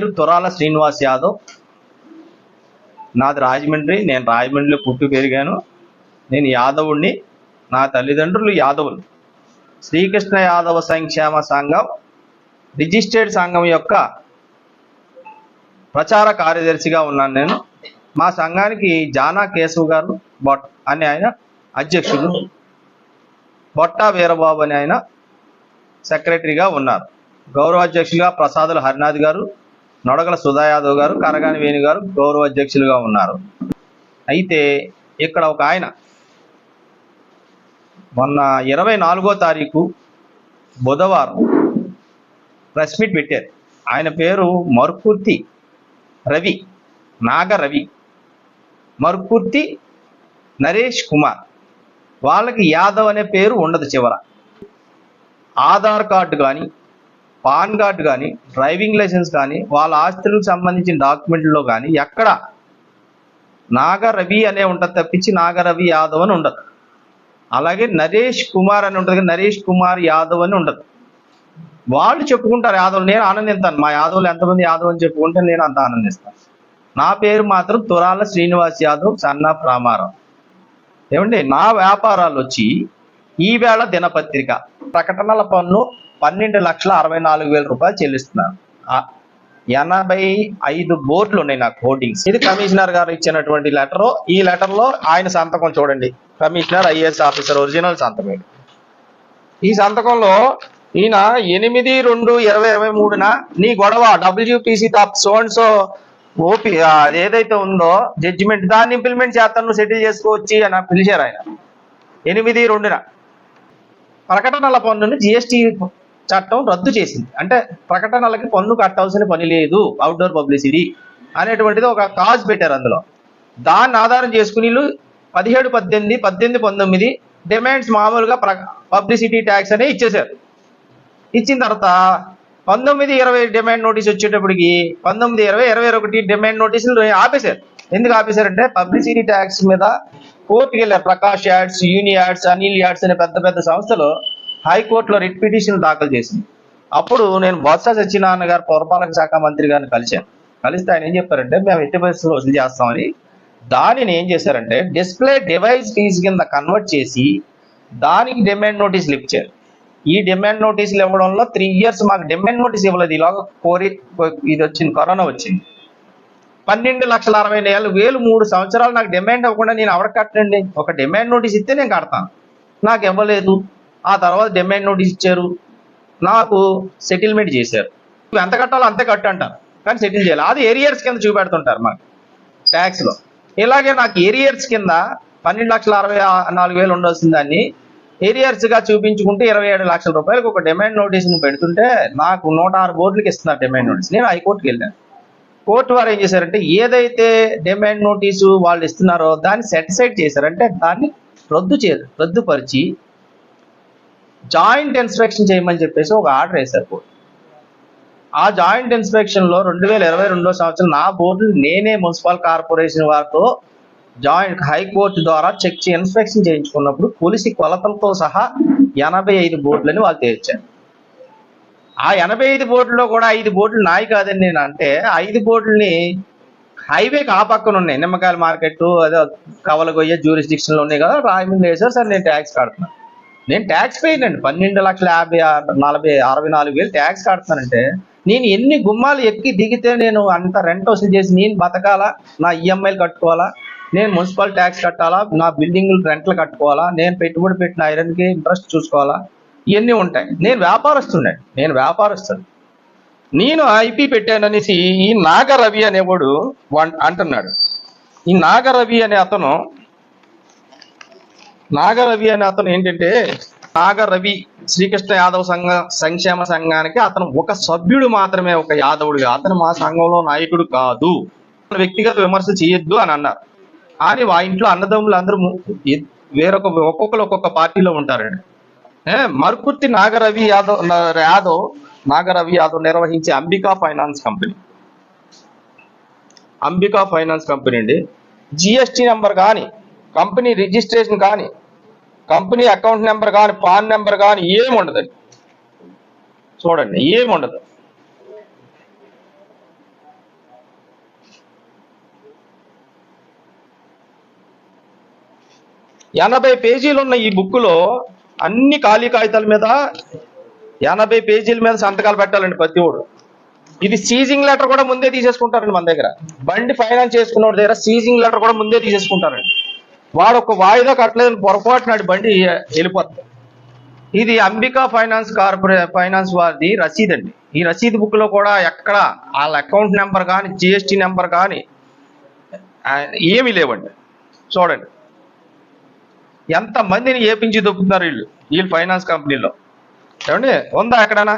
తురాల శ్రీనివాస్ యాదవ్. నాది రాజమండ్రి నేను రాజమండ్రిలో పుట్టి పెరిగాను నేను యాదవుణ్ణి నా తల్లిదండ్రులు యాదవులు. శ్రీకృష్ణ యాదవ సంక్షేమ సంఘం రిజిస్టర్డ్ సంఘం యొక్క ప్రచార కార్యదర్శిగా ఉన్నాను నేను. మా సంఘానికి జానా కేశవ్ గారు బొట్ అని ఆయన అధ్యక్షుడు. బొట్టా వీరబాబు అని ఆయన సెక్రటరీగా ఉన్నారు. గౌరవ అధ్యక్షులుగా ప్రసాదుల హరినాథ్ గారు నొడగల సుధాయాదవ్ గారు కరగాని వేణు గారు గౌరవ అధ్యక్షులుగా ఉన్నారు. అయితే ఇక్కడ ఒక ఆయన మొన్న ఇరవై నాలుగో తారీఖు బుధవారం ప్రెస్ మీట్ పెట్టారు. ఆయన పేరు మరుకుర్తి రవి నాగ రవి. మరుకుర్తి నరేష్ కుమార్. వాళ్ళకి యాదవ్ అనే పేరు ఉండదు చివర. ఆధార్ కార్డు కానీ పాన్ కార్డు కానీ డ్రైవింగ్ లైసెన్స్ కానీ వాళ్ళ ఆస్తులకు సంబంధించిన డాక్యుమెంట్లో కానీ ఎక్కడ నాగరవి అనే ఉంటుంది తప్పించి నాగరవి యాదవ్ అని ఉండదు. అలాగే నరేష్ కుమార్ అని ఉంటుంది నరేష్ కుమార్ యాదవ్ అని ఉండదు. వాళ్ళు చెప్పుకుంటారు యాదవ్ నేను ఆనందిస్తాను. మా యాదవులు ఎంతమంది యాదవ్ అని చెప్పుకుంటే నేను అంత ఆనందిస్తాను. నా పేరు మాత్రం తురాల శ్రీనివాస్ యాదవ్ సన్నా ప్రామారం ఏమండి నా వ్యాపారాలు వచ్చి ఈవేళ దినపత్రిక. ప్రకటనల పన్ను పన్నెండు లక్షల అరవై నాలుగు వేల రూపాయలు చెల్లిస్తున్నాను ఎనభై ఐదు బోర్డులు ఉన్నాయి నాకు హోర్డింగ్స్ ఇది కమిషనర్ గారు ఇచ్చినటువంటి లెటర్. ఈ లెటర్లో ఆయన సంతకం చూడండి. కమిషనర్ ఐఏఎస్ ఆఫీసర్ ఒరిజినల్ సంతకం ఈ సంతకంలో ఈయన ఎనిమిది రెండు ఇరవై ఇరవై మూడున నీ గొడవ WPC top so and so OP ఏదైతే ఉందో జడ్జిమెంట్ దాన్ని ఇంప్లిమెంట్ చేస్తాను నువ్వు సెటిల్ చేసుకోవచ్చు అని పిలిచారు ఆయన. ఎనిమిది రెండున. ప్రకటనల పన్నుని జిఎస్టీ చట్టం రద్దు చేసింది. అంటే ప్రకటనలకి పన్ను కట్టాల్సిన పని లేదు అవుట్డోర్ పబ్లిసిటీ అనేటువంటిది ఒక కాజ్ పెట్టారు అందులో. దాన్ని ఆధారం చేసుకుని వీళ్ళు పదిహేడు పద్దెనిమిది పద్దెనిమిది పంతొమ్మిది డిమాండ్స్ మామూలుగా పబ్లిసిటీ ట్యాక్స్ అనే ఇచ్చేశారు. ఇచ్చిన తర్వాత పంతొమ్మిది ఇరవై డిమాండ్ నోటీస్ వచ్చేటప్పటికి పంతొమ్మిది ఇరవై ఇరవై ఒకటి డిమాండ్ నోటీసులు ఆపేశారు. ఎందుకు ఆపేశారంటే పబ్లిసిటీ ట్యాక్స్ మీద కోర్టుకి వెళ్ళారు. Prakash ads uni ads Anil ads అనే పెద్ద పెద్ద సంస్థలు హైకోర్టులో రిట్ పిటిషన్ దాఖలు చేసింది. అప్పుడు నేను బొత్స సత్యనారాయణ గారు పురపాలక శాఖ మంత్రి గారిని కలిశాను. కలిస్తే ఆయన ఏం చెప్పారంటే మేము ఎట్టి పరిస్థితులు వసూలు చేస్తామని. దానిని ఏం చేశారంటే డిస్ప్లే డివైస్ ఫీజు కింద కన్వర్ట్ చేసి దానికి డిమాండ్ నోటీసులు ఇచ్చారు ఈ డిమాండ్ నోటీసులు ఇవ్వడంలో త్రీ ఇయర్స్ మాకు డిమాండ్ నోటీస్ ఇవ్వలేదు. ఇలాగ కోరి ఇది వచ్చింది కరోనా వచ్చింది. పన్నెండు లక్షల అరవై వేలు వేలు మూడు సంవత్సరాలు నాకు డిమాండ్ ఇవ్వకుండా నేను ఎవరికి కట్టండి ఒక డిమాండ్ నోటీస్ ఇస్తే నేను కడతాను. నాకు ఇవ్వలేదు. ఆ తర్వాత డిమాండ్ నోటీస్ ఇచ్చారు. నాకు సెటిల్మెంట్ చేశారు. నువ్వు ఎంత కట్టాలో అంతే కట్టు అంటారు. కానీ సెటిల్ చేయాలి. అది ఏరియర్స్ కింద చూపెడుతుంటారు మాకు. ట్యాక్స్లో ఇలాగే నాకు ఏరియర్స్ కింద పన్నెండు లక్షల అరవై నాలుగు వేలు ఉండాల్సిన దాన్ని ఏరియర్స్గా చూపించుకుంటే ఇరవై ఏడు లక్షల రూపాయలకు ఒక డిమాండ్ నోటీస్ని పెడుతుంటే నాకు నూట ఆరు బోర్డులకు ఇస్తున్నారు డిమాండ్ నోటీస్ నేను హైకోర్టుకి వెళ్ళాను. కోర్టు వారు ఏం చేశారంటే ఏదైతే డిమాండ్ నోటీసు వాళ్ళు ఇస్తున్నారో దాన్ని సెటిసైడ్ చేశారంటే దాన్ని రద్దు చేయరు రద్దుపరిచి జాయింట్ ఇన్స్పెక్షన్ చేయమని చెప్పేసి ఒక ఆర్డర్ వేశారు బోర్డు ఆ జాయింట్ ఇన్స్పెక్షన్లో రెండు వేల ఇరవై రెండో సంవత్సరం నా బోర్డు నేనే మున్సిపల్ కార్పొరేషన్ వారితో జాయింట్ హైకోర్టు ద్వారా చెక్ ఇన్స్పెక్షన్ చేయించుకున్నప్పుడు కొలిసి కొలతలతో సహా ఎనభై ఐదు బోర్డులని వాళ్ళు తేల్చారు ఆ ఎనభై ఐదు బోర్డులో కూడా ఐదు బోర్డులు నాయి కాదని నేను అంటే ఐదు బోర్డుల్ని హైవేకి ఆ పక్కన ఉన్నాయి. నిమ్మకాయల మార్కెట్ అదే కవలగొయ్య జ్యూరిస్డిక్షన్లో ఉన్నాయి కదా రాయమండ్రి వేశారు సార్ నేను ట్యాక్స్ కడుతున్నాను. నేను ట్యాక్స్ పేయనండి పన్నెండు లక్షల యాభై ఆరు- నలభై అరవై నాలుగు వేలు ట్యాక్స్ కడుతున్నానంటే నేను ఎన్ని గుమ్మాలు ఎక్కి దిగితే నేను అంత రెంట్ వసూలు చేసి నేను బతకాలా? నా ఈఎంఐలు కట్టుకోవాలా? నేను మున్సిపల్ ట్యాక్స్ కట్టాలా? నా బిల్డింగ్ రెంట్లు కట్టుకోవాలా? నేను పెట్టుబడి పెట్టిన ఐరన్కి ఇంట్రెస్ట్ చూసుకోవాలా? ఇవన్నీ ఉంటాయి. నేను వ్యాపారస్తుండే నేను వ్యాపారస్తుడు నేను ఐపీ పెట్టాననేసి ఈ నాగరవి అనేవాడు వన్- అంటున్నాడు. ఈ నాగరవి అనే అతను నాగరవి అనే అతను ఏంటంటే నాగరవి శ్రీకృష్ణ యాదవ్ సంఘ సంక్షేమ సంఘానికి అతను ఒక సభ్యుడు మాత్రమే ఒక యాదవుడుగా. అతను మా సంఘంలో నాయకుడు కాదు. వ్యక్తిగత విమర్శ చేయొద్దు అని అన్నారు. కానీ మా ఇంట్లో అన్నదమ్ములు అందరూ వేరొక ఒక్కొక్కరు ఒక్కొక్క పార్టీలో ఉంటారండి. మరుకుర్తి నాగరవి యాదవ్ యాదవ్ నాగరవి యాదవ్ నిర్వహించే Ambika finance company. Ambika finance company అండి. జిఎస్టి నెంబర్ కానీ కంపెనీ రిజిస్ట్రేషన్ కానీ కంపెనీ అకౌంట్ నెంబర్ కానీ పాన్ నెంబర్ కానీ ఏమి ఉండదండి. చూడండి ఏమి ఉండదు. ఎనభై పేజీలు ఉన్న ఈ బుక్లో అన్ని ఖాళీ కాగితాల మీద ఎనభై పేజీల మీద సంతకాలు పెట్టాలండి ప్రతి ఒడు ఇది సీజింగ్ లెటర్ కూడా ముందే తీసేసుకుంటారండి మన దగ్గర. బండి ఫైనాన్స్ చేసుకున్న దగ్గర సీజింగ్ లెటర్ కూడా ముందే తీసేసుకుంటారండి. వాడు ఒక వాయిదా కట్టలేదని పొరపాటునాడు బండి వెళ్ళిపోతుంది. ఇది అంబికా ఫైనాన్స్ కార్పొరే ఫైనాన్స్ వారిది రసీదు అండి. ఈ రసీదు బుక్లో కూడా ఎక్కడ వాళ్ళ అకౌంట్ నెంబర్ కానీ జిఎస్టి నెంబర్ కానీ ఏమీ లేవండి. చూడండి. ఎంత మందిని ఏపించి దొప్పుతున్నారు వీళ్ళు? వీళ్ళు ఫైనాన్స్ కంపెనీలో. ఏమండి? ఉందా ఎక్కడైనా?